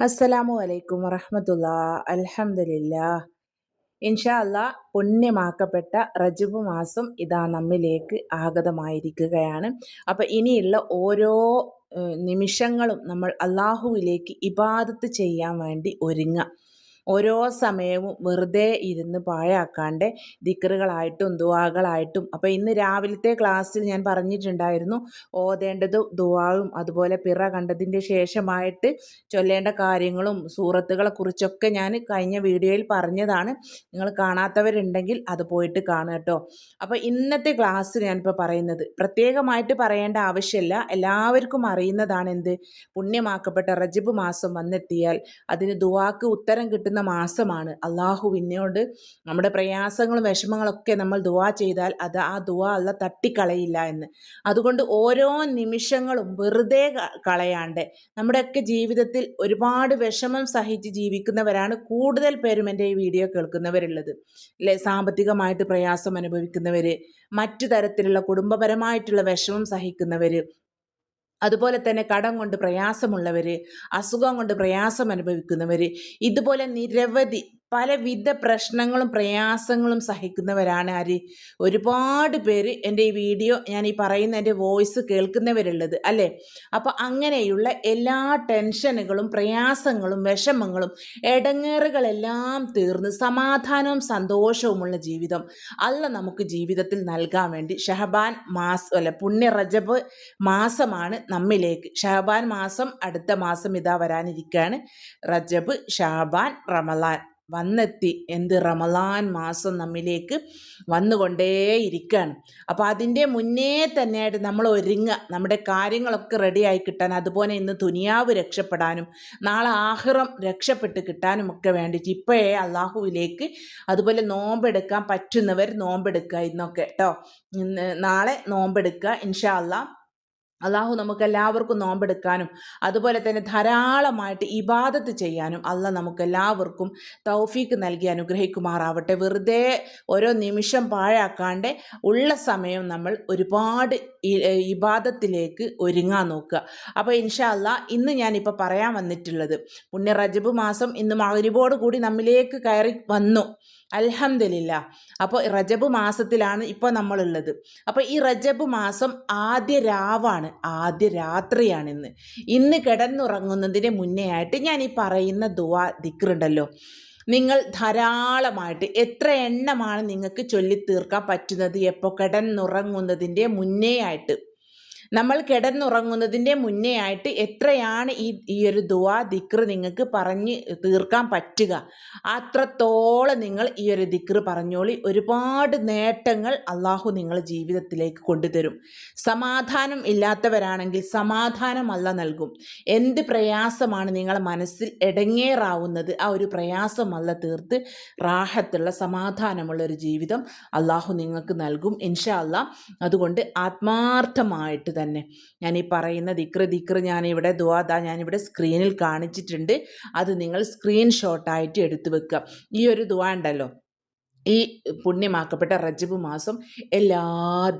അസ്സലാമു അലൈക്കും വറഹമത്തുള്ള. അലഹമില്ല ഇൻഷാ പുണ്യമാക്കപ്പെട്ട റജബ് മാസം ഇതാ നമ്മിലേക്ക് ആഗതമായിരിക്കുകയാണ്. അപ്പം ഇനിയുള്ള ഓരോ നിമിഷങ്ങളും നമ്മൾ അള്ളാഹുവിലേക്ക് ഇബാദത്ത് ചെയ്യാൻ വേണ്ടി ഒരുങ്ങുക ഓരോ സമയവും വെറുതെ ഇരുന്ന് പാഴാക്കാണ്ട് ദിക്കറുകളായിട്ടും ദുവാകളായിട്ടും. അപ്പോൾ ഇന്ന് രാവിലത്തെ ക്ലാസ്സിൽ ഞാൻ പറഞ്ഞിട്ടുണ്ടായിരുന്നു ഓതേണ്ടത് ദുവാവും അതുപോലെ പിറ കണ്ടതിന്റെ ശേഷമായിട്ട് ചൊല്ലേണ്ട കാര്യങ്ങളും സൂറത്തുകളെ കുറിച്ചൊക്കെ ഞാൻ കഴിഞ്ഞ വീഡിയോയിൽ പറഞ്ഞതാണ്. നിങ്ങൾ കാണാത്തവരുണ്ടെങ്കിൽ അത് പോയിട്ട് കാണുക കേട്ടോ അപ്പോൾ ഇന്നത്തെ ക്ലാസ് ഞാനിപ്പോൾ പറയുന്നത് പ്രത്യേകമായിട്ട് പറയേണ്ട ആവശ്യമില്ല എല്ലാവർക്കും അറിയുന്നതാണ് എന്ത് പുണ്യമാക്കപ്പെട്ട റജബ് മാസം വന്നെത്തിയാൽ അതിന് ദുവാക്ക് ഉത്തരം കിട്ടുന്ന കിട്ടുന്ന മാസമാണ്. അള്ളാഹുവിനോട് നമ്മുടെ പ്രയാസങ്ങളും വിഷമങ്ങളൊക്കെ നമ്മൾ ദുവാ ചെയ്താൽ അത് ആ ദുവാ അല്ല തട്ടിക്കളയില്ല എന്ന്. അതുകൊണ്ട് ഓരോ നിമിഷങ്ങളും വെറുതെ കളയാണ്ട് നമ്മുടെയൊക്കെ ജീവിതത്തിൽ ഒരുപാട് വിഷമം സഹിച്ച് ജീവിക്കുന്നവരാണ് കൂടുതൽ പേരും എന്റെ ഈ വീഡിയോ കേൾക്കുന്നവരുള്ളത്. അല്ലെ? സാമ്പത്തികമായിട്ട് പ്രയാസം അനുഭവിക്കുന്നവർ മറ്റു തരത്തിലുള്ള കുടുംബപരമായിട്ടുള്ള വിഷമം സഹിക്കുന്നവർ അതുപോലെ തന്നെ കടം കൊണ്ട് പ്രയാസമുള്ളവർ അസുഖം കൊണ്ട് പ്രയാസം അനുഭവിക്കുന്നവർ ഇതുപോലെ നിരവധി പലവിധ പ്രശ്നങ്ങളും പ്രയാസങ്ങളും സഹിക്കുന്നവരാണ് ആര്? ഒരുപാട് പേര് എന്റെ ഈ വീഡിയോ ഞാൻ ഈ പറയുന്ന എന്റെ വോയിസ് കേൾക്കുന്നവരുള്ളത് അല്ലേ? അപ്പോൾ അങ്ങനെയുള്ള എല്ലാ ടെൻഷനുകളും പ്രയാസങ്ങളും വിഷമങ്ങളും ഇടങ്ങേറുകളെല്ലാം തീർന്ന് സമാധാനവും സന്തോഷവുമുള്ള ജീവിതം അല്ല നമുക്ക് ജീവിതത്തിൽ നൽകാൻ വേണ്ടി ഷഹബാൻ മാസം അല്ല പുണ്യ റജബ് മാസമാണ് നമ്മിലേക്ക്. ഷഹബാൻ മാസം അടുത്ത മാസം ഇതാ വരാനിരിക്കുകയാണ് റജബ് ഷഹബാൻ റമലാൻ വന്നെത്തി. എന്ത് റമലാൻ മാസം നമ്മിലേക്ക് വന്നുകൊണ്ടേയിരിക്കുകയാണ് അപ്പോൾ അതിന്റെ മുന്നേ തന്നെയായിട്ട് നമ്മൾ ഒരുങ്ങുക. നമ്മുടെ കാര്യങ്ങളൊക്കെ റെഡിയായി കിട്ടാൻ അതുപോലെ ഇന്ന് തുനിയാവ് രക്ഷപ്പെടാനും നാളെ ആഹ്റം രക്ഷപ്പെട്ട് കിട്ടാനും ഒക്കെ വേണ്ടിയിട്ട് ഇപ്പോഴേ അള്ളാഹുവിലേക്ക് അതുപോലെ നോമ്പെടുക്കാൻ പറ്റുന്നവർ നോമ്പെടുക്കുക ഇന്നൊക്കെ കേട്ടോ നാളെ നോമ്പെടുക്കുക. ഇൻഷാ അള്ളാഹ് അള്ളാഹു നമുക്കെല്ലാവർക്കും നോമ്പെടുക്കാനും അതുപോലെ തന്നെ ധാരാളമായിട്ട് ഇബാദത്ത് ചെയ്യാനും അല്ല നമുക്കെല്ലാവർക്കും തൗഫീക്ക് നൽകി അനുഗ്രഹിക്കുമാറാവട്ടെ. വെറുതെ ഓരോ നിമിഷം പാഴാക്കാണ്ട് ഉള്ള സമയം നമ്മൾ ഒരുപാട് ഇബാദത്തിലേക്ക് ഒരുങ്ങാൻ നോക്കുക. അപ്പോൾ ഇൻഷാ അല്ല ഇന്ന് ഞാനിപ്പോൾ പറയാൻ വന്നിട്ടുള്ളത് പുണ്യ റജബ് മാസം ഇന്ന് മകരിബോട് കൂടി നമ്മിലേക്ക് കയറി വന്നു. അൽഹംദുലില്ല. അപ്പോൾ റജബ് മാസത്തിലാണ് ഇപ്പോൾ നമ്മളുള്ളത്. അപ്പോൾ ഈ റജബ് മാസം ആദ്യ രാവാണ് ആദ്യ രാത്രിയാണ് ഇന്ന് ഇന്ന് കിടന്നുറങ്ങുന്നതിന് മുന്നേ ആയിട്ട് ഞാൻ ഈ പറയുന്ന ദുവാ ദിക്റുണ്ടല്ലോ. നിങ്ങൾ ധാരാളമായിട്ട് എത്ര എണ്ണമാണ് നിങ്ങൾക്ക് ചൊല്ലിത്തീർക്കാൻ പറ്റുന്നത് എപ്പോൾ കിടന്നുറങ്ങുന്നതിന്റെ മുന്നേ ആയിട്ട്. നമ്മൾ കിടന്നുറങ്ങുന്നതിന്റെ മുന്നേ ആയിട്ട് എത്രയാണ് ഈ ഈ ഒരു ദുവാ ദിക്ർ നിങ്ങൾക്ക് പറഞ്ഞ് തീർക്കാൻ പറ്റുക. അത്രത്തോളം നിങ്ങൾ ഈ ഒരു ദിക്ർ പറഞ്ഞോളി. ഒരുപാട് നേട്ടങ്ങൾ അള്ളാഹു നിങ്ങൾ ജീവിതത്തിലേക്ക് കൊണ്ടുതരും. സമാധാനം ഇല്ലാത്തവരാണെങ്കിൽ സമാധാനം അല്ല നൽകും. എന്ത് പ്രയാസമാണ് നിങ്ങളെ മനസ്സിൽ ഇടങ്ങേറാവുന്നത് ആ ഒരു പ്രയാസമല്ല തീർത്ത് റാഹത്തുള്ള സമാധാനമുള്ള ഒരു ജീവിതം അള്ളാഹു നിങ്ങൾക്ക് നൽകും ഇൻഷാ അല്ല അതുകൊണ്ട് ആത്മാർത്ഥമായിട്ട് തന്നെ ഞാൻ ഈ പറയുന്ന ദിക്ർ ദിക്ർ ഞാനിവിടെ ദുവാദ ഞാനിവിടെ സ്ക്രീനിൽ കാണിച്ചിട്ടുണ്ട്. അത് നിങ്ങൾ സ്ക്രീൻഷോട്ടായിട്ട് എടുത്തു വെക്കുക. ഈ ഒരു ദുവാ ഉണ്ടല്ലോ. ഈ പുണ്യമാക്കപ്പെട്ട റജബ് മാസം എല്ലാ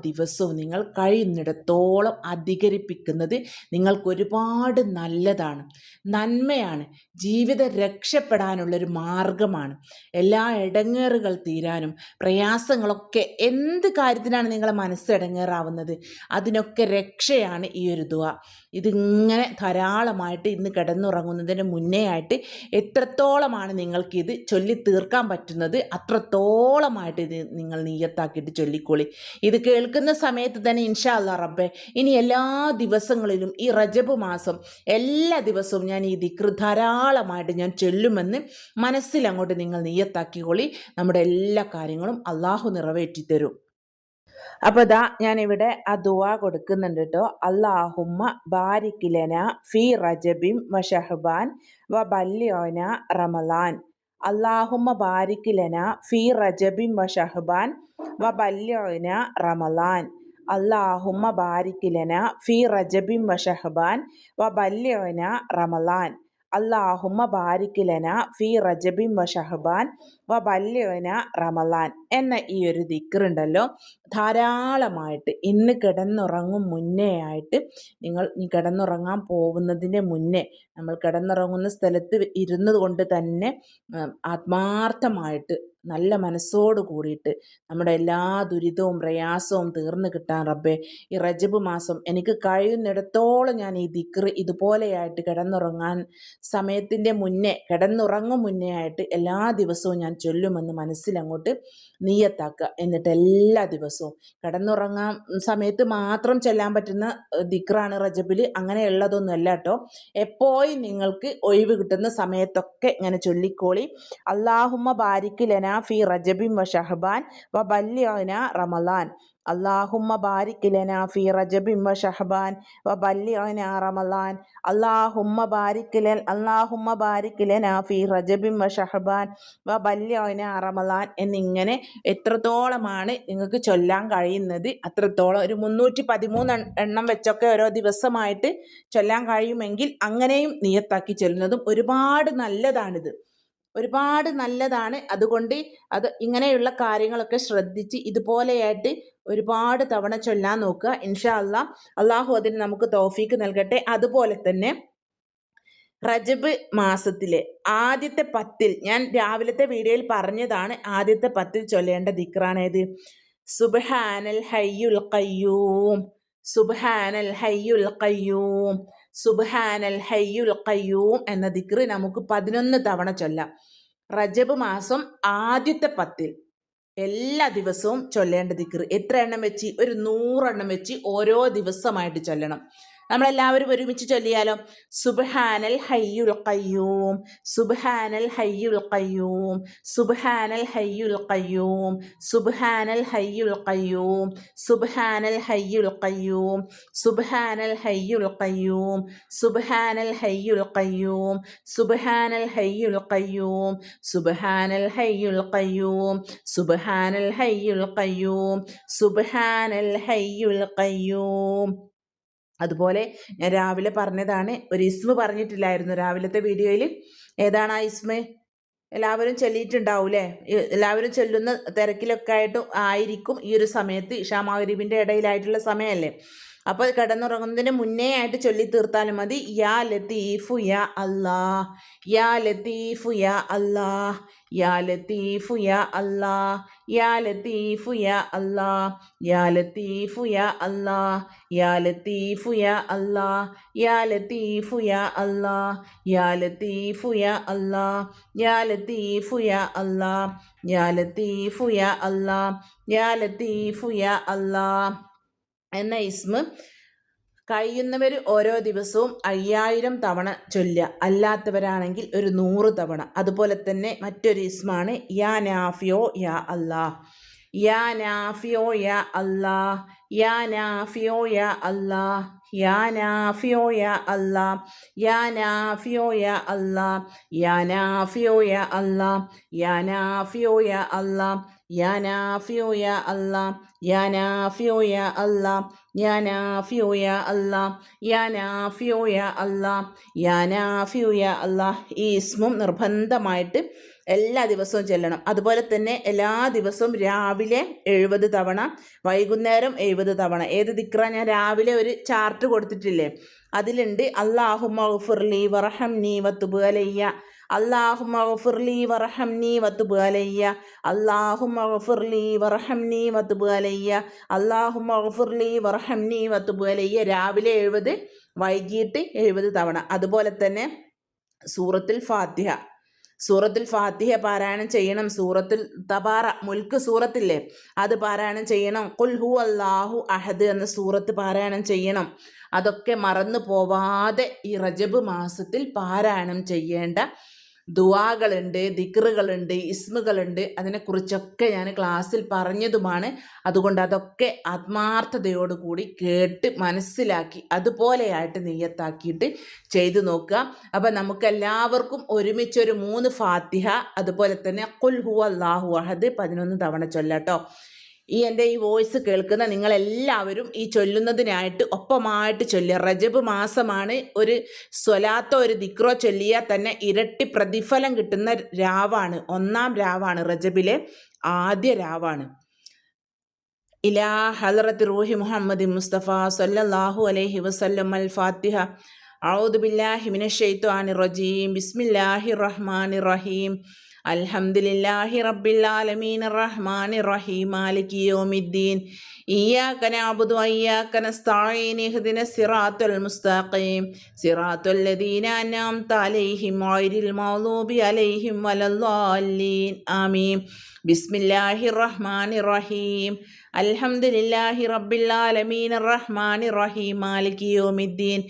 ദിവസവും നിങ്ങൾ കഴിയുന്നിടത്തോളം അധികരിപ്പിക്കുന്നത് നിങ്ങൾക്കൊരുപാട് നല്ലതാണ്. നന്മയാണ്. ജീവിതം രക്ഷപ്പെടാനുള്ളൊരു മാർഗമാണ്. എല്ലാ ഇടങ്ങേറുകൾ തീരാനും പ്രയാസങ്ങളൊക്കെ എന്ത് കാര്യത്തിനാണ് നിങ്ങളെ മനസ്സ് ഇടങ്ങേറാവുന്നത് അതിനൊക്കെ രക്ഷയാണ് ഈ ഒരു ദുവ ഇതിങ്ങനെ ധാരാളമായിട്ട് ഇന്ന് കിടന്നുറങ്ങുന്നതിന് മുന്നേ ആയിട്ട് എത്രത്തോളമാണ് നിങ്ങൾക്കിത് ചൊല്ലി തീർക്കാൻ പറ്റുന്നത്? അത്രത്തോളം ധാരാളമായിട്ട് ഇത് നിങ്ങൾ നീയത്താക്കിയിട്ട് ചൊല്ലിക്കോളി. ഇത് കേൾക്കുന്ന സമയത്ത് തന്നെ ഇൻഷാ അല്ലാ റബ്ബെ ഇനി എല്ലാ ദിവസങ്ങളിലും ഈ റജബ് മാസം എല്ലാ ദിവസവും ഞാൻ ഈ ദിക്ർ ധാരാളമായിട്ട് ഞാൻ ചൊല്ലുമെന്ന് മനസ്സിൽ അങ്ങോട്ട് നിങ്ങൾ നീയത്താക്കിക്കോളി. നമ്മുടെ എല്ലാ കാര്യങ്ങളും അള്ളാഹു നിറവേറ്റി തരും. അപ്പോൾ ദാ ഞാനിവിടെ ആ ദുവാ കൊടുക്കുന്നുണ്ട് കേട്ടോ അള്ളാഹുമ്മ ബാരിക്കിലന ഫി റജബിം വ ഷഹബാൻ വ ബല്യോന റമലാൻ. അള്ളാഹുമ്മ ബാരിക് ലന ഫി റജബിൻ വ ഷഹബാൻ വ ബല്യന റമലാൻ അള്ളാഹുമ്മ ബാരിക് ലന ഫി റജബിൻ വ ഷഹബാൻ വ ബല്യന റമലാൻ അള്ളാഹുമ്മ ബാരിക്കിലന ഫി റജബിൻ വ ഷഹബാൻ വ ബല്യന റമലാൻ എന്ന ഈ ഒരു ദിക്കറുണ്ടല്ലോ ധാരാളമായിട്ട് ഇന്ന് കിടന്നുറങ്ങും മുന്നേ ആയിട്ട് നിങ്ങൾ കിടന്നുറങ്ങാൻ പോകുന്നതിന്റെ മുന്നേ നമ്മൾ കിടന്നുറങ്ങുന്ന സ്ഥലത്ത് ഇരുന്നത് കൊണ്ട് തന്നെ ആത്മാർത്ഥമായിട്ട് നല്ല മനസ്സോട് കൂടിയിട്ട് നമ്മുടെ എല്ലാ ദുരിതവും പ്രയാസവും തീർന്നു കിട്ടാൻ റബ്ബെ ഈ റജബ് മാസം എനിക്ക് കഴിയുന്നിടത്തോളം ഞാൻ ഈ ദിക്റ് ഇതുപോലെയായിട്ട് കിടന്നുറങ്ങാൻ സമയത്തിന്റെ മുന്നേ കിടന്നുറങ്ങും മുന്നേ ആയിട്ട് എല്ലാ ദിവസവും ഞാൻ ചൊല്ലുമെന്ന് മനസ്സിലങ്ങോട്ട് നീയത്താക്കുക. എന്നിട്ട് എല്ലാ ദിവസവും കിടന്നുറങ്ങാൻ സമയത്ത് മാത്രം ചെല്ലാൻ പറ്റുന്ന ദിക്റാണ് റജബിൽ അങ്ങനെയുള്ളതൊന്നുമല്ല കേട്ടോ. എപ്പോഴും നിങ്ങൾക്ക് ഒഴിവ് കിട്ടുന്ന സമയത്തൊക്കെ ഇങ്ങനെ ചൊല്ലിക്കോളി. അള്ളാഹുമ്മ ബാരിക്ക് ലന ഫി റജബിൻ വ ഷഹബാൻ വ ബല്യന റമലാൻ അള്ളാഹുമ്മ ബാരിക് ഫി റജബിൻ വ ഷഹബാൻ വ ബല്യന റമലാൻ അള്ളാഹുമ്മ ബാരിക് അള്ളാഹുമ്മ ബാരിക് ഫി റജബിൻ വ ഷഹബാൻ വ ബല്യന റമലാൻ എന്നിങ്ങനെ എത്രത്തോളമാണ് നിങ്ങൾക്ക് ചൊല്ലാൻ കഴിയുന്നത്. അത്രത്തോളം ഒരു മുന്നൂറ്റി പതിമൂന്ന് എണ്ണം വെച്ചൊക്കെ ഓരോ ദിവസമായിട്ട് ചൊല്ലാൻ കഴിയുമെങ്കിൽ അങ്ങനെയും നിയത്താക്കി ചൊല്ലുന്നതും ഒരുപാട് നല്ലതാണിത്. ഒരുപാട് നല്ലതാണ്. അതുകൊണ്ട് അത് ഇങ്ങനെയുള്ള കാര്യങ്ങളൊക്കെ ശ്രദ്ധിച്ച് ഇതുപോലെയായിട്ട് ഒരുപാട് തവണ ചൊല്ലാൻ നോക്കുക. ഇൻഷാ അല്ലാ അള്ളാഹു അതിന് നമുക്ക് തോഫീക്ക് നൽകട്ടെ. അതുപോലെ തന്നെ റജബ് മാസത്തിലെ ആദ്യത്തെ പത്തിൽ ഞാൻ രാവിലത്തെ വീഡിയോയിൽ പറഞ്ഞതാണ് ആദ്യത്തെ പത്തിൽ ചൊല്ലേണ്ട ദിക്റാണേത് സുബ്ഹാനൽ ഹയ്യുൽ ഖയ്യൂം. സുബ്ഹാനൽ ഹയ്യുൽ ഖയ്യൂം. സുബ്ഹാനൽ ഹയ്യുൽ കയ്യൂം എന്ന ദിക്റ് നമുക്ക് പതിനൊന്ന് തവണ ചൊല്ലാം. റജബ് മാസം ആദ്യത്തെ പത്തിൽ എല്ലാ ദിവസവും ചൊല്ലേണ്ട ദിക്റ്. എത്ര എണ്ണം വെച്ച്? ഒരു നൂറെണ്ണം വെച്ച് ഓരോ ദിവസമായിട്ട് ചൊല്ലണം. നമ്മളെല്ലാവരും ഒരുമിച്ച് ചൊല്ലിയാലോ സുബ്ഹാനൽ ഹയ്യുൽ ഖയ്യൂം സുബ്ഹാനൽ ഹയ്യുൽ ഖയ്യൂം സുബ്ഹാനൽ ഹയ്യുൽ ഖയ്യൂം സുബ്ഹാനൽ ഹയ്യുൽ ഖയ്യൂം സുബ്ഹാനൽ ഹയ്യുൽ ഖയ്യൂം സുബ്ഹാനൽ ഹയ്യുൽ ഖയ്യൂം സുബ്ഹാനൽ ഹയ്യുൽ ഖയ്യൂം സുബ്ഹാനൽ ഹയ്യുൽ ഖയ്യൂം സുബ്ഹാനൽ ഹയ്യുൽ ഖയ്യൂം സുബ്ഹാനൽ ഹയ്യുൽ ഖയ്യൂം സുബ്ഹാനൽ ഹയ്യുൽ ഖയ്യൂം അതുപോലെ ഞാൻ രാവിലെ പറഞ്ഞതാണ് ഒരു ഇസ്മ പറഞ്ഞിട്ടില്ലായിരുന്നു രാവിലത്തെ വീഡിയോയിൽ ഏതാണ് ആ ഇസ്മ? എല്ലാവരും ചൊല്ലിയിട്ടുണ്ടാവൂലേ എല്ലാവരും ചൊല്ലുന്ന തിരക്കിലൊക്കെ ആയിട്ട് ആയിരിക്കും ഈ ഒരു സമയത്ത് ഇഷാമാഗരീബിന്റെ ഇടയിലായിട്ടുള്ള സമയമല്ലേ? അപ്പോൾ കിടന്നുറങ്ങുന്നതിന് മുന്നേ ആയിട്ട് ചൊല്ലി തീർത്താലും മതി യാ ലത്തീഫു യാ അല്ലാ യാ ലത്തീഫു യാ അല്ലാ യാ ലത്തീഫു യാ അല്ലാ യാ ലത്തീഫു യാ അല്ലാ യാ ലത്തീഫു യാ അല്ലാ യാ ലത്തീഫു യാ അല്ലാ യാ ലത്തീഫു യാ അല്ലാ യാ ലത്തീഫു യാ അല്ലാ യാ ലത്തീഫു യാ അല്ലാ യാ ലത്തീഫു യാ അല്ലാ യാ ലത്തീഫു യാ അല്ലാ എന്ന ഇസ്മ കഴിയുന്നവർ ഓരോ ദിവസവും അയ്യായിരം തവണ ചൊല്ലുക. അല്ലാത്തവരാണെങ്കിൽ ഒരു നൂറ് തവണ. അതുപോലെ തന്നെ മറ്റൊരു ഇസ്മാണ് യാ നാഫിയോ യാ അല്ലാ യാ നാഫിയോ യാ അല്ലാ യാ നാഫിയോ യാ അല്ലാ യാ നാഫിയോ യാ അല്ലാ യാ നാഫിയോ യാ അല്ലാ യാ നാഫിയോ യാ അല്ലാ യാ നാഫിയോ യാ അല്ലാ യാ നാഫിയോ യാ അല്ലാ യാ നാഫിയോ യാ അല്ലാ യാ നാഫിയോ യാ അല്ലാ യാ നാഫിയോ യാ അല്ലാ യാ യാ അല്ലാ ഈ ഇസ്മും നിർബന്ധമായിട്ട് എല്ലാ ദിവസവും ചെല്ലണം. അതുപോലെ തന്നെ എല്ലാ ദിവസവും രാവിലെ എഴുപത് തവണ വൈകുന്നേരം എഴുപത് തവണ. ഏത് ദിക്ര ഞാൻ രാവിലെ ഒരു ചാർട്ട് കൊടുത്തിട്ടില്ലേ? അതിലുണ്ട് അള്ളാഹു മഹഫുർലി വറഹം നീ വത്തുബ് അലയ്യ. അള്ളാഹുമ്മ മഹഫുർലി വറഹംനി വത്തുബ് അലയ്യ. അള്ളാഹുമ്മ ഗഫുർലി വറഹംനി വത്തുബ് അലയ്യ. മഹഫുർലി ഗഫുർലി വറഹംനി വത്തുബ് അലയ്യ. രാവിലെ എഴുപത് വൈകിട്ട് എഴുപത് തവണ. അതുപോലെ തന്നെ സൂറത്തിൽ ഫാത്തിഹ. സൂറത്തിൽ ഫാത്തിഹ പാരായണം ചെയ്യണം. സൂറത്തിൽ തബാറ മുൽക്ക് സൂറത്തില്ലേ? അത് പാരായണം ചെയ്യണം. കുൽ ഹു അല്ലാഹു അഹദ് എന്ന സൂറത്ത് പാരായണം ചെയ്യണം. അതൊക്കെ മറന്നു പോവാതെ ഈ റജബ് മാസത്തിൽ പാരായണം ചെയ്യേണ്ട ദുവാകളുണ്ട് ദിക്റുകളുണ്ട് ഇസ്മുകളുണ്ട്. അതിനെക്കുറിച്ചൊക്കെ ഞാൻ ക്ലാസ്സിൽ പറഞ്ഞതുമാണ്. അതുകൊണ്ട് അതൊക്കെ ആത്മാർത്ഥതയോടുകൂടി കേട്ട് മനസ്സിലാക്കി അതുപോലെയായിട്ട് നെയ്യത്താക്കിയിട്ട് ചെയ്തു നോക്കുക. അപ്പം നമുക്കെല്ലാവർക്കും ഒരുമിച്ചൊരു മൂന്ന് ഫാത്തിഹ അതുപോലെ തന്നെ കുൽ അള്ളാഹു അഹദ് പതിനൊന്ന് തവണ ചൊല്ലട്ടോ ഈ എന്റെ ഈ വോയിസ് കേൾക്കുന്ന നിങ്ങളെല്ലാവരും ഈ ചൊല്ലുന്നതിനായിട്ട് ഒപ്പമായിട്ട് ചൊല്ലുക. റജബ് മാസമാണ് ഒരു സ്വലാത്തോ ഒരു ദിക്രോ ചൊല്ലിയാൽ തന്നെ ഇരട്ടി പ്രതിഫലം കിട്ടുന്ന രാവാണ്. ഒന്നാം രാവാണ് റജബിലെ ആദ്യ രാവാണ്. ഇലാ ഹലറത്ത് റൂഹി മുഹമ്മദ് മുസ്തഫ സല്ലാഹു അലൈഹി വസല്ലം അൽ ഫാത്തിഹ. ഔദ് ബില്ലാഹി മിനഷെയ്ത്തു റജീം. ബിസ്മില്ലാഹി റഹ്മാൻ റഹീം. അൽഹംദുലില്ലാഹി റബ്ബിൽ ആലമീൻ റഹ്മാൻ റഹീം മാലിക് യോമിദ്ദീൻ. ഇയ്യാക നഅബുദു വഇയ്യാക നസ്തഈൻ ഇഹ്ദിന സിറാത്തുൽ മുസ്തഖീം. സിറാത്തുൽ ലദീന അൻഅംത അലൈഹിം ഗൈറിൽ മഗ്ദൂബി അലൈഹിം വലദ്ദാലീൻ ആമീൻ. ബിസ്മില്ലാഹിർ റഹ്മാനിർ റഹീം. അൽഹംദുലില്ലാഹി റബ്ബിൽ ആലമീൻ റഹ്മാനിർ റഹീം മാലിക് യൗമിദ്ദീൻ.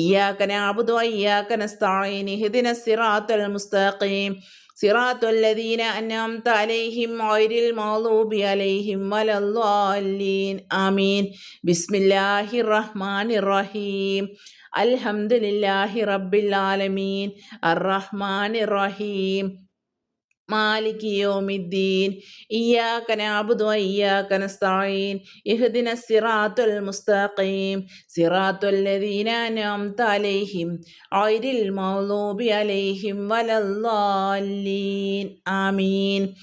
ഇയ്യാക നഅബുദു വഇയ്യാക നസ്തഈൻ ഇഹ്ദിന സിറാത്തുൽ മുസ്തഖീം. സിറാത്തുല്ലദീന അനാംത അലൈഹിം ഓയിരിൽ മൗലൂബി അലൈഹിം വലല്ലാലീൻ ആമീൻ. ബിസ്മില്ലാഹി റഹ്മാനി റഹീം അൽഹംദുലില്ലാഹി റബ്ബിൽ ആലമീൻ. അർ റഹ്മാനി റഹീം നസ്തഈൻ. മുസ്തഖീം. അൻഅംത അലൈഹിം. അലൈഹിം ആമീൻ.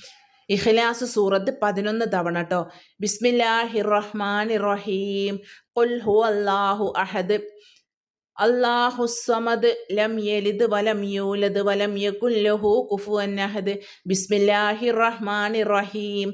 ഇഖ്ലാസ് സൂറത്ത് പതിനൊന്ന് തവണ കേട്ടോ ബിസ്മില്ലാഹിർ റഹ്മാനിർ റഹീം. ഖുൽ ഹുവല്ലാഹു അഹദ്. അള്ളാഹുസ്വമദ് ലം യലിദ് വലം യൂലദ് വലം യകുല്ലഹു കുഫുവൻ അഹദ്. ബിസ്മില്ലാഹിർ റഹ്മാനിർ റഹീം.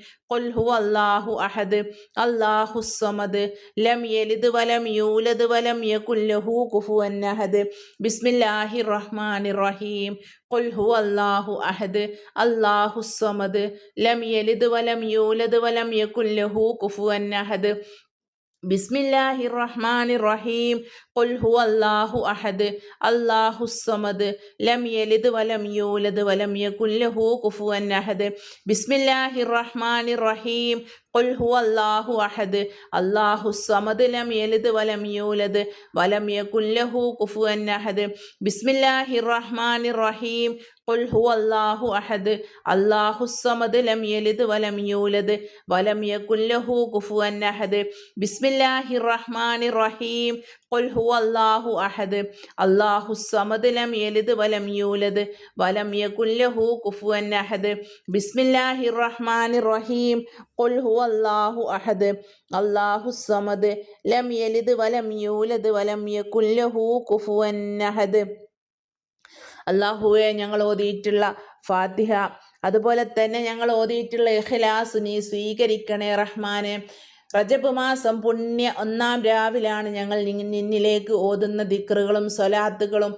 കൊൽ ഹു അള്ളാഹു അഹദ് അള്ളാഹു സമദ് ലം യലിദ് വലം യൂലദ് വലം യകുല്ലഹു കുഫുവൻ അഹദ്. ബിസ്മില്ലാഹി റഹ്മാനി റഹീം قل هو الله أحد الله الصمد لم يلد ولم يولد ولم يكن له كفوا أحد ബിസ്മില്ലാഹി റഹ്മാനി റഹീം കൊൽഹു അള്ളാഹു അഹദ്. അള്ളാഹു സമദ്. ലം യലിദ് വലം യൂലദ് വലം യകുല്ലഹു കുഫുവൻ അഹദ്. ബിസ്മില്ലാഹി റഹ്മാനി റഹീം ഹു അള്ളാഹു അഹദ് അള്ളാഹു സമദ് ലം യലിദ് വലം യൂലദ് വലം യകുല്ലഹു കുഫുവൻ അഹദ് ബിസ്മില്ലാഹിർ റഹ്മാനിർ റഹീം قل هو الله أحد الله الصمد لم يلد ولم يولد ولم يكن له كفوا أحد بسم الله الرحمن الرحيم قل هو الله أحد الله الصمد لم يلد ولم يولد ولم يكن له كفوا أحد بسم الله الرحمن الرحيم قل هو الله أحد الله الصمد لم يلد ولم يولد ولم يكن له كفوا أحد അള്ളാഹുവെ ഞങ്ങൾ ഓതിയിട്ടുള്ള ഫാത്തിഹ അതുപോലെ തന്നെ ഞങ്ങൾ ഓതിയിട്ടുള്ള ഇഖ്ലാസ് നീ സ്വീകരിക്കണേ റഹ്മാനെ റജബ് മാസം പുണ്യ ഒന്നാം രാവിലാണ് ഞങ്ങൾ നിന്നിലേക്ക് ഓതുന്ന ദിക്റുകളും സ്വലാത്തുകളും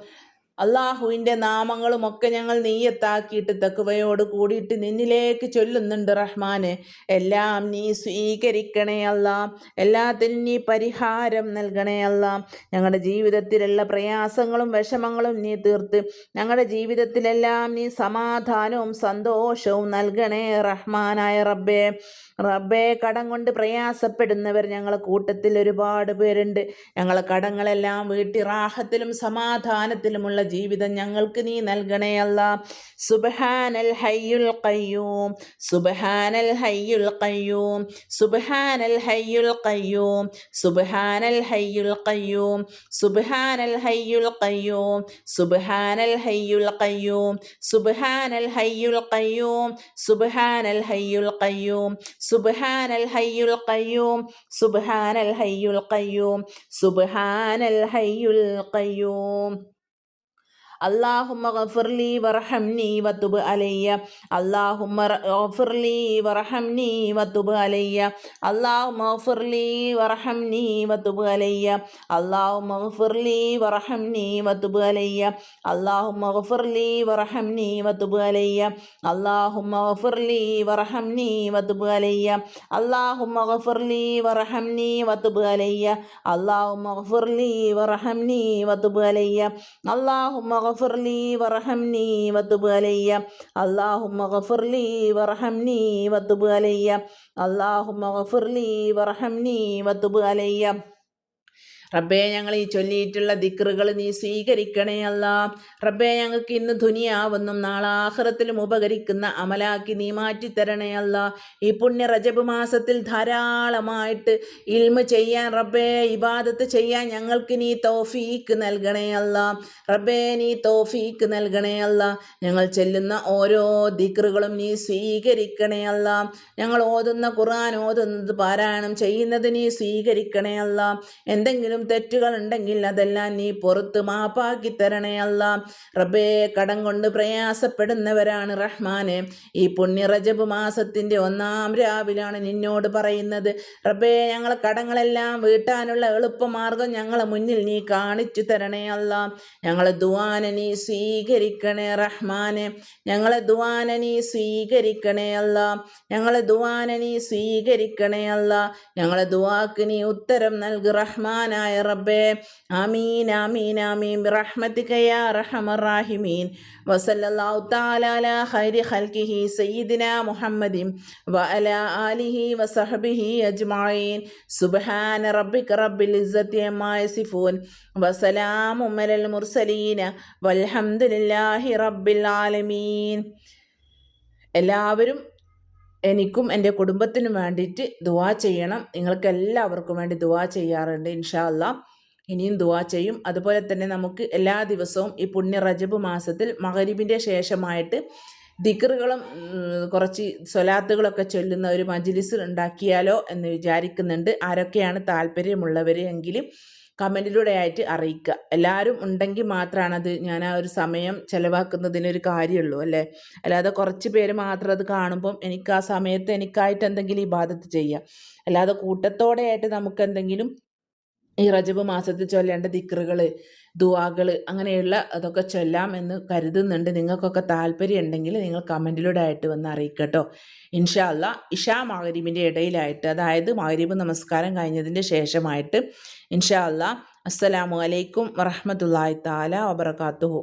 അള്ളാഹുവിന്റെ നാമങ്ങളുമൊക്കെ ഞങ്ങൾ നീയത്താക്കിയിട്ട് തക്കുവയോട് കൂടിയിട്ട് നിന്നിലേക്ക് ചൊല്ലുന്നുണ്ട് റഹ്മാന്. എല്ലാം നീ സ്വീകരിക്കണേ അല്ല എല്ലാത്തിനും നീ പരിഹാരം നൽകണേ അല്ല ഞങ്ങളുടെ ജീവിതത്തിലുള്ള പ്രയാസങ്ങളും വിഷമങ്ങളും നീ തീർത്ത്. ഞങ്ങളുടെ ജീവിതത്തിലെല്ലാം നീ സമാധാനവും സന്തോഷവും നൽകണേ റഹ്മാനായ റബ്ബേ. റബ്ബേ കടം കൊണ്ട് പ്രയാസപ്പെടുന്നവർ ഞങ്ങളെ കൂട്ടത്തിൽ ഒരുപാട് പേരുണ്ട്. ഞങ്ങളെ കടങ്ങളെല്ലാം വീട്ടിറാഹത്തിലും സമാധാനത്തിലുമുള്ള ജീവിതം ഞങ്ങൾക്ക് നീ നൽകണേ അല്ല സുബഹാനൽ ഹയ്യുൽ കയ്യൂം സുബഹാനൽ ഹയ്യുൽ കയ്യൂം സുബഹാനൽ ഹയ്യുൽ കയ്യൂം സുബഹാനൽ ഹയ്യുൽ കയ്യൂം സുബഹാനൽ ഹയ്യുൽ കയ്യൂം സുബഹാനൽ ഹയ്യുൽ കയ്യൂം സുബഹാനൽ ഹയ്യുൽ കയ്യൂം സുബഹാനൽ ഹയ്യുൽ കയ്യൂം സുബഹാനൽ ഹയ്യുൽ കയ്യൂം സുബഹാനൽ ഹയ്യുൽ കയ്യൂം സുബഹാനൽ ഹയ്യുൽ ഖയ്യൂം اللهم اغفر لي وارحمني وتب علي اللهم اغفر لي وارحمني وتب علي اللهم اغفر لي وارحمني وتب علي اللهم اغفر لي وارحمني وتب علي اللهم اغفر لي وارحمني وتب علي اللهم اغفر لي وارحمني وتب علي اللهم اغفر لي وارحمني وتب ഗഫുർലി വറഹംനി വത്തുബ് അലയ്യ. അള്ളാഹുമ്മ ഗഫുർലി വറഹംനി വത്തുബ് അലയ്യ. അള്ളാഹുമ്മ ഗഫുർലി വറഹംനി വത്തുബ് അലയ്യ. റബ്ബേ ഞങ്ങൾ ഈ ചൊല്ലിയിട്ടുള്ള ദിക്റുകൾ നീ സ്വീകരിക്കണേ അല്ല. റബ്ബേ ഞങ്ങൾക്ക് ഇന്ന് ദുനിയാവെന്നും നാളെ ആഹ്റത്തിലും ഉപകരിക്കുന്ന അമലാക്കി നീ മാറ്റിത്തരണേ അല്ല. ഈ പുണ്യ റജബ് മാസത്തിൽ ധാരാളമായിട്ട് ഇൽമ ചെയ്യാൻ റബ്ബേ ഇബാദത്ത് ചെയ്യാൻ ഞങ്ങൾക്ക് നീ തോഫീക്ക് നൽകണേ അല്ല. റബ്ബേ നീ തോഫീക്ക് നൽകണേ അല്ല. ഞങ്ങൾ ചെല്ലുന്ന ഓരോ ദിക്റുകളും നീ സ്വീകരിക്കണേ അല്ല. ഞങ്ങൾ ഓതുന്ന ഖുർആൻ ഓതുന്നത് പാരായണം ചെയ്യുന്നത് നീ സ്വീകരിക്കണേ അല്ല. എന്തെങ്കിലും തെറ്റുകൾ ഉണ്ടെങ്കിൽ അതെല്ലാം നീ പുറത്ത് മാപ്പാക്കി തരണേ അല്ല. റബ്ബേ കടം കൊണ്ട് പ്രയാസപ്പെടുന്നവരാണ് റഹ്മാനെ. ഈ പുണ്യ റജബ് മാസത്തിന്റെ ഒന്നാം രാവിലാണ് നിന്നോട് പറയുന്നത്. റബ്ബേ ഞങ്ങൾ കടങ്ങളെല്ലാം വീട്ടാനുള്ള എളുപ്പമാർഗം ഞങ്ങളെ മുന്നിൽ നീ കാണിച്ചു തരണേ അല്ല. ഞങ്ങളെ ദുവാന നീ സ്വീകരിക്കണേ റഹ്മാനെ. ഞങ്ങളെ ദുവാന നീ സ്വീകരിക്കണേ അല്ല. ഞങ്ങളെ ദുവാന നീ സ്വീകരിക്കണേ അല്ല. ഞങ്ങളെ ദുവാക്ക് നീ ഉത്തരം നൽകി റഹ്മാനായ റബ്ബേ ആമീൻ ആമീൻ ആമീൻ. ബിറഹ്മതിക യാ അർഹമർ റാഹിമീൻ. വസല്ലല്ലാഹു തആല അലാ ഖൈരി ഖൽഖിഹി സയ്യിദിന മുഹമ്മദിൻ വഅല ആലിഹി വസഹബിഹി അജ്മഈൻ. സുബ്ഹാന റബ്ബിക റബ്ബിൽ ഇസ്സത്തി അമ്മാ യസിഫൂൻ. വസലാമു അലൽ മുർസലീന. വൽഹംദുലില്ലാഹി റബ്ബിൽ ആലമീൻ. എല്ലാവരും എനിക്കും എന്റെ കുടുംബത്തിനും വേണ്ടിയിട്ട് ദുവാ ചെയ്യണം. നിങ്ങൾക്ക് എല്ലാവർക്കും വേണ്ടി ദുവാ ചെയ്യാറുണ്ട് ഇൻഷാ അല്ലാ ഇനിയും ദുവാ ചെയ്യും. അതുപോലെ തന്നെ നമുക്ക് എല്ലാ ദിവസവും ഈ പുണ്യ റജബ് മാസത്തിൽ മകരീബിന്റെ ശേഷമായിട്ട് ദിക്കറുകളും കുറച്ച് സ്വലാത്തുകളൊക്കെ ചൊല്ലുന്ന ഒരു മജ്ലിസ് ഉണ്ടാക്കിയാലോ എന്ന് വിചാരിക്കുന്നുണ്ട്. ആരൊക്കെയാണ് താല്പര്യമുള്ളവർ എങ്കിലും കമന്റിലൂടെ ആയിട്ട് അറിയിക്കുക. എല്ലാവരും ഉണ്ടെങ്കിൽ മാത്രമാണ് അത് ഞാൻ ആ ഒരു സമയം ചിലവാക്കുന്നതിനൊരു കാര്യമുള്ളൂ അല്ലേ? അല്ലാതെ കുറച്ച് പേര് മാത്രം അത് കാണുമ്പം എനിക്ക് ആ സമയത്ത് എനിക്കായിട്ട് എന്തെങ്കിലും ഇബാദത്ത് ചെയ്യാം. അല്ലാതെ കൂട്ടത്തോടെ ആയിട്ട് നമുക്ക് എന്തെങ്കിലും ഈ റജബ് മാസത്തിൽ ചൊല്ലേണ്ട ദിക്റുകൾ ദുവാകൾ അങ്ങനെയുള്ള അതൊക്കെ ചൊല്ലാം എന്ന് കരുതുന്നുണ്ട്. നിങ്ങൾക്കൊക്കെ താല്പര്യം ഉണ്ടെങ്കിൽ നിങ്ങൾ കമന്റിലൂടെ ആയിട്ട് വന്ന് അറിയിക്കട്ടോ. ഇൻഷാ അല്ല ഇഷാ മഹരീബിന്റെ ഇടയിലായിട്ട് അതായത് മഹരീബ് നമസ്കാരം കഴിഞ്ഞതിന്റെ ശേഷമായിട്ട് ഇൻഷാ അല്ല അസ്സലാമു അലൈക്കും വറഹമത്തല്ലാഹി താല വബർക്കാത്തുഹു